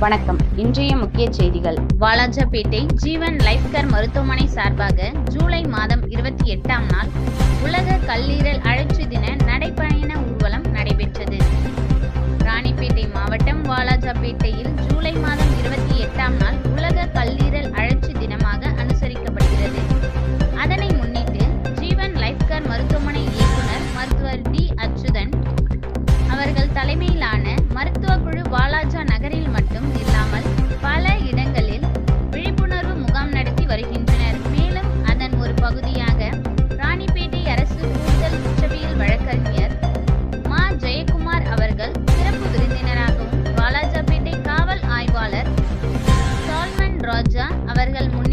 வணக்கம். இன்றைய முக்கிய செய்திகள். வாலாஜாபேட்டை ஜீவன் லைஃப்கர் மருத்துவமனை சார்பாக ஜூலை மாதம் இருபத்தி எட்டாம் நாள் உலக கல்லீரல் அழற்சி தின நடைபயண ஊர்வலம் நடைபெற்றது. ராணிப்பேட்டை மாவட்டம் வாலாஜாபேட்டையில்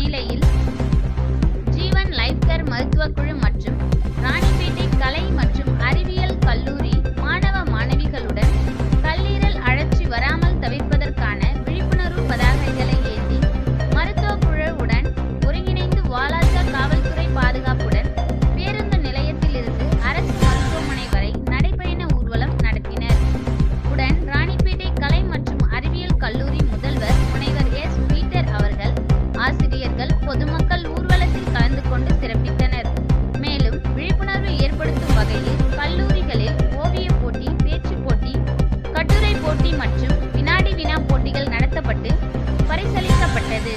ఫీల్ అయ్యి ஆசிரியர்கள் பொதுமக்கள் ஊர்வலத்தில் கலந்து கொண்டு சிறப்பித்தனர். மேலும் விழிப்புணர்வு ஏற்படுத்தும் வகையில் கல்லூரிகளில் ஓவிய போட்டி பேச்சு போட்டி கட்டுரை போட்டி மற்றும் வினாடி வினா போட்டிகள் நடத்தப்பட்டு பரிசளிக்கப்பட்டது.